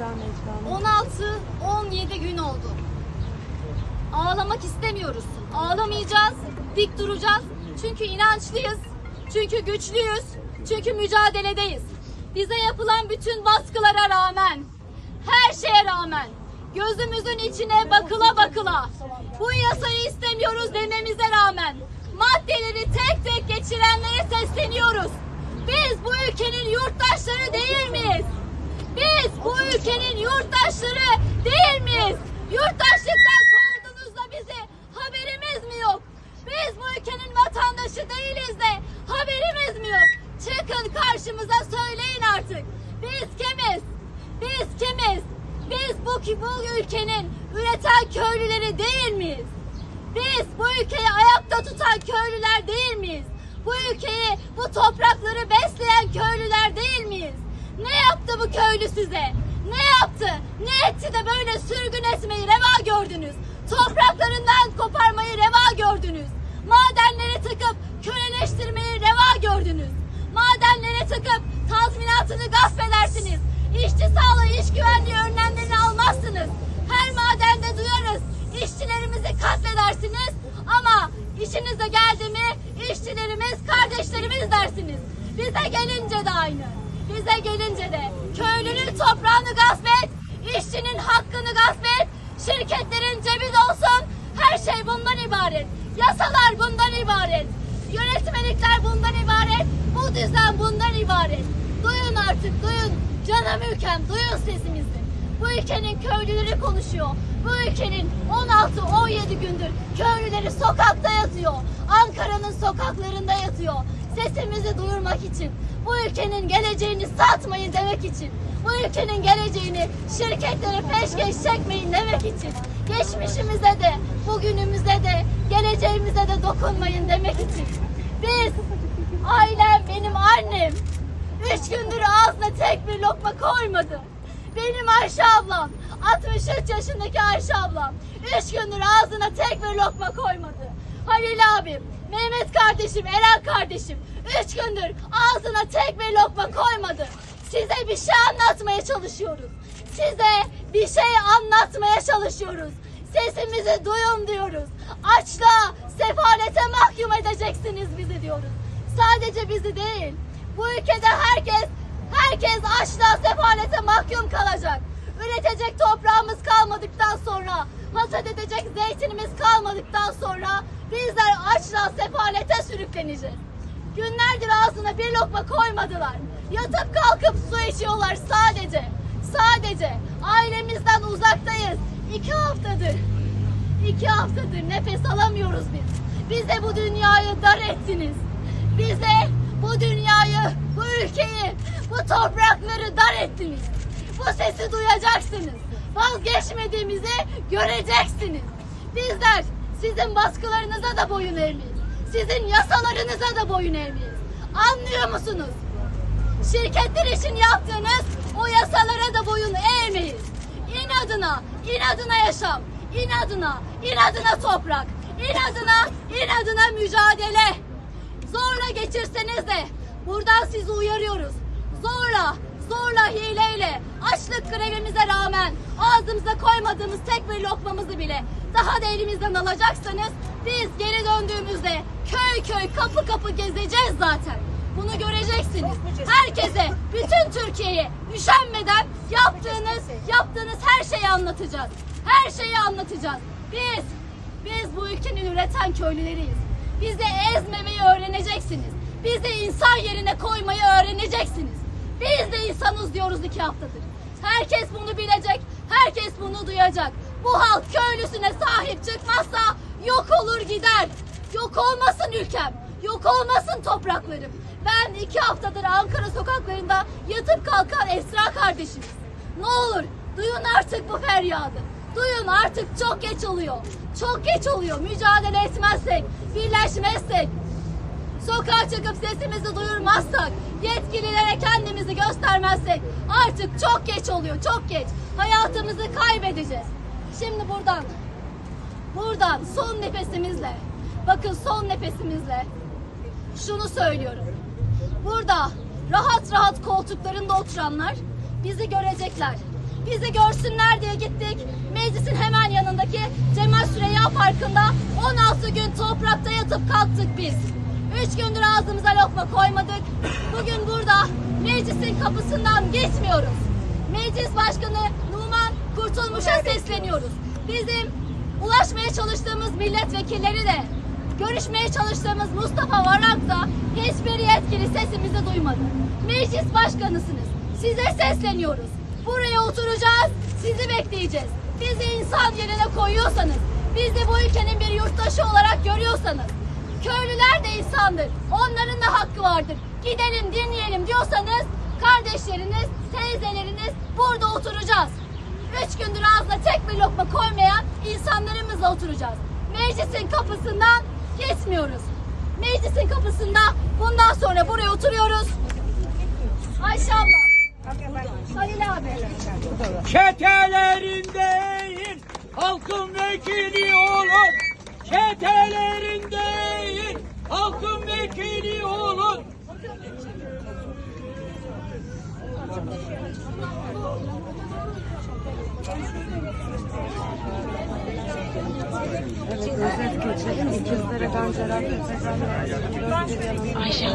Necla Necla. 16-17 gün oldu. Ağlamak istemiyoruz. Ağlamayacağız, dik duracağız. Çünkü inançlıyız, çünkü güçlüyüz, çünkü mücadeledeyiz. Bize yapılan bütün baskılara rağmen, her şeye rağmen, gözümüzün içine bakıla bakıla, bu yasayı istemiyoruz dememize rağmen, maddeleri tek tek geçirenlere sesleniyoruz. Biz bu ülkenin yurttaşları değil miyiz? Biz bu ülkenin yurttaşları değil miyiz? Yurttaşlıktan kovdunuz da bizi haberimiz mi yok? Biz bu ülkenin vatandaşı değiliz de haberimiz mi yok? Çıkın karşımıza söyleyin artık. Biz kimiz? Biz kimiz? Biz bu, bu ülkenin üreten köylüleri değil miyiz? Biz bu ülkeyi ayakta tutan köylüler değil miyiz? Bu ülkeyi, bu toprakları besleyen köylüler değil miyiz? Bu köylü size? Ne yaptı? Ne etti de böyle sürgün etmeyi reva gördünüz? Topraklarından koparmayı reva gördünüz. Madenlere tıkıp köleleştirmeyi reva gördünüz. Madenlere tıkıp tazminatını gasp edersiniz. İşçi sağlığı, iş güvenliği önlemlerini almazsınız. Her madende duyarız. İşçilerimizi katledersiniz ama işinize geldi mi işçilerimiz, kardeşlerimiz dersiniz. Bize gelince de aynı. Bize gelince de köylünün toprağını gasp et, işçinin hakkını gasp et, şirketlerin cebi dolsun. Her şey bundan ibaret. Yasalar bundan ibaret. Yönetmelikler bundan ibaret. Bu düzen bundan ibaret. Duyun artık duyun. Canım ülkem duyun sesimizi. Bu ülkenin köylüleri konuşuyor. Bu ülkenin 16-17 gündür köylüleri sokakta yatıyor. Ankara'nın sokaklarında yatıyor. Sesimizi duyurmak için. Bu ülkenin geleceğini satmayın demek için. Bu ülkenin geleceğini şirketlere peşkeş çekmeyin demek için. Geçmişimize de, bugünümüze de, geleceğimize de dokunmayın demek için. Biz, ailem, benim annem, üç gündür ağzına tek bir lokma koymadı. Benim Ayşe ablam, 63 yaşındaki Ayşe ablam, üç gündür ağzına tek bir lokma koymadı. Halil abim, Mehmet kardeşim, Eren kardeşim, üç gündür ağzına tek bir lokma koymadı. Size bir şey anlatmaya çalışıyoruz. Size bir şey anlatmaya çalışıyoruz. Sesimizi duyun diyoruz. Açlığa, sefalete mahkum edeceksiniz bizi diyoruz. Sadece bizi değil. Bu ülkede herkes herkes açlığa, sefalete mahkum kalacak. Üretecek toprağımız kalmadıktan sonra, hasat edecek zeytinimiz kalmadıktan sonra bizler açlığa, sefalete sürükleneceğiz. Günlerdir ağzına bir lokma koymadılar. Yatıp kalkıp su içiyorlar sadece. Sadece ailemizden uzaktayız. İki haftadır. İki haftadır nefes alamıyoruz biz. Bize bu dünyayı dar ettiniz. Bize bu dünyayı, bu ülkeyi, bu toprakları dar ettiniz. Bu sesi duyacaksınız. Vazgeçmediğimizi göreceksiniz. Bizler sizin baskılarınıza da boyun eğmeyiz. Sizin yasalarınıza da boyun eğmeyiz. Anlıyor musunuz? Şirketler için yaptığınız o yasalara da boyun eğmeyiz. İnadına, inadına yaşam, inadına, inadına toprak, inadına, inadına mücadele. Zorla geçirseniz de buradan sizi uyarıyoruz. Zorla, zorla hileyle, açlık grevimize rağmen ağzımıza koymadığımız tek bir lokmamızı bile daha da elimizden alacaksanız biz geri döndüğümüzde köy köy kapı kapı gezeceğiz zaten. Bunu göreceksiniz. Herkese, bütün Türkiye'ye üşenmeden yaptığınız, yaptığınız her şeyi anlatacağız. Her şeyi anlatacağız. Biz, biz bu ülkenin üreten köylüleriyiz. Bizi ezmemeyi öğreneceksiniz. Bizi insan yerine koymayı öğreneceksiniz. İnsanız diyoruz iki haftadır. Herkes bunu bilecek, herkes bunu duyacak. Bu halk köylüsüne sahip çıkmazsa yok olur gider. Yok olmasın ülkem, yok olmasın topraklarım. Ben iki haftadır Ankara sokaklarında yatıp kalkan Esra kardeşim. Ne olur duyun artık bu feryadı. Duyun artık çok geç oluyor. Çok geç oluyor. Mücadele etmezsek, birleşmezsek, sokağa çıkıp sesimizi duyurmazsak, yetkililere kendimizi göstermezsek artık çok geç oluyor. Çok geç. Hayatımızı kaybedeceğiz. Şimdi buradan, buradan son nefesimizle, bakın son nefesimizle şunu söylüyorum. Burada rahat rahat koltuklarında oturanlar bizi görecekler. Bizi görsünler diye gittik. Meclisin hemen yanındaki Cemal Süreyya Parkı'nda 16 gün toprakta yatıp kalktık biz. Üç gündür ağzımıza lokma koymadık. Bugün burada meclisin kapısından geçmiyoruz. Meclis Başkanı Numan Kurtulmuş'a sesleniyoruz. Bizim ulaşmaya çalıştığımız milletvekilleri de görüşmeye çalıştığımız Mustafa Varak da hiçbir yetkili sesimizi duymadı. Meclis başkanısınız. Size sesleniyoruz. Buraya oturacağız, sizi bekleyeceğiz. Bizi insan yerine koyuyorsanız, bizi bu ülkenin bir yurttaşı olarak görüyorsanız, köylüler de insandır. Onların da hakkı vardır. Gidelim dinleyelim diyorsanız, kardeşleriniz, teyzeleriniz burada oturacağız. Üç gündür ağzına tek bir lokma koymayan insanlarımızla oturacağız. Meclisin kapısından geçmiyoruz. Meclisin kapısında bundan sonra buraya oturuyoruz. Ayşe abla. Halil abi. Çetelerin değil, halkın vekili olun. Çetelerin değil, halkın vekili olun. Özet geçelim. İkizlere ben cerrah Ayşe.